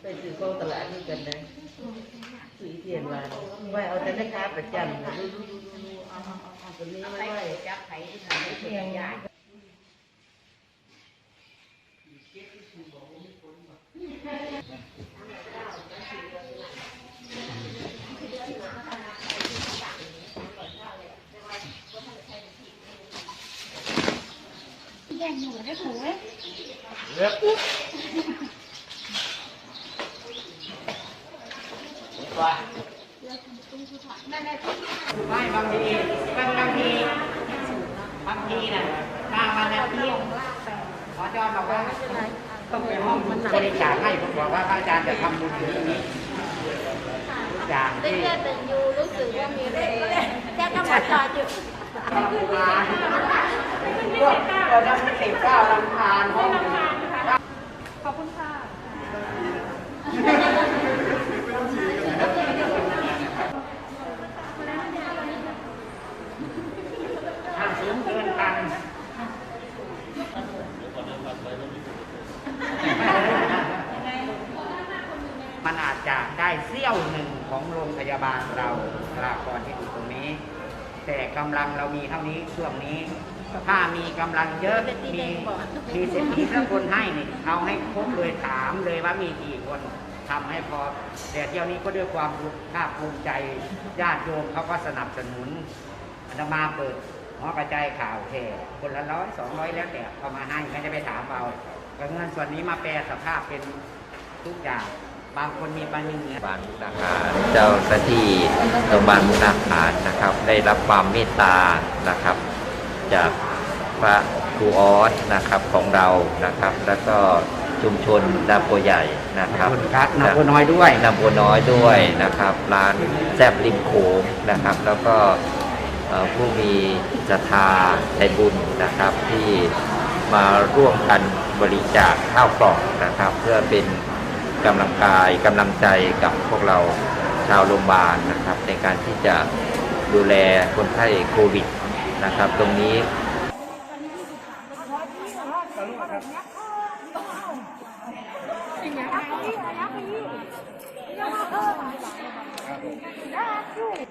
ไปซื้อของตลาดนี่กันนะซื้อเทียนมาไว้เอาแต่ได้ค้าประจำนะดูดูดูดู เอาเอาเอาเอาตัวนี้ไว้ไว้จับไผ่ที่ทำให้เทียนยายแย่งหนูได้ถูกไหมไม่บางทีบางบางทีบางทีน่ะมาวันละเที่ยวขอจอนบอกว่าต้องไปห้องบริจาคให้ผมบอกว่าพระอาจารย์จะทำบุญอยู่ที่นี้ทุกอย่ได้ที่เลือดเป็นยูรู้สึกว่ามีแรงแจ้งกำลังจอดอยู่ลำพานพวกเราจะไม่ติดก้าวลำพานห้องอยู่ ขอบคุณค่ะ ห้ามสูงเกินตันมันอา จจะได้เสี้ยวหนึ่งของโรงพยาบาลเราบุคลากรที่อยู่ตรงนี้ แต่กำลังเรามีเท่านี้ช่วงนี้ ถ้ามีกำลังเยอะมีมีสิทธิเรื่องคนให้นี่เอาให้ครบเลยถามเลยว่ามีกี่คนทำให้พอแต่เที่ยวนี้ก็ด้วยความภาคภูมิใจญาติโยมเขาก็สนับสนุนอาตมาเปิดหอกระจายข่าวแค่คนละร้อยสองร้อยแล้วแต่เอามาให้ไม่ได้ไปถามเอาก็เงินส่วนนี้มาแปลสภาพเป็นทุกอย่าง บางคนมีบางมีเงินบาลมุกดาหารเจ้าหน้าที่โรงพยาบาลมุกดาหารนะครับ ได้รับความเมตตานะครับ จากพระครูออสนะครับของเรานะครับ แล้วก็ชุมชนนาโปใหญ่นะครับขอบคุณครับนาโปน้อยด้วยนาโปน้อยด้วยนะครับ ร้านแซบริมโขงนะครับ แล้วก็เอ่อผู้มีศรัทธาใจบุญนะครับที่มาร่วมกันบริจาคข้าวกล่องนะครับ เพื่อเป็น กำลังกายกำลังใจกับพวกเราชาวโรงพยาบาลนะครับ ในการที่จะดูแลคนไข้โควิดนะครับ ตรงนี้อย่างนี้อย่างนี้อย่างนี้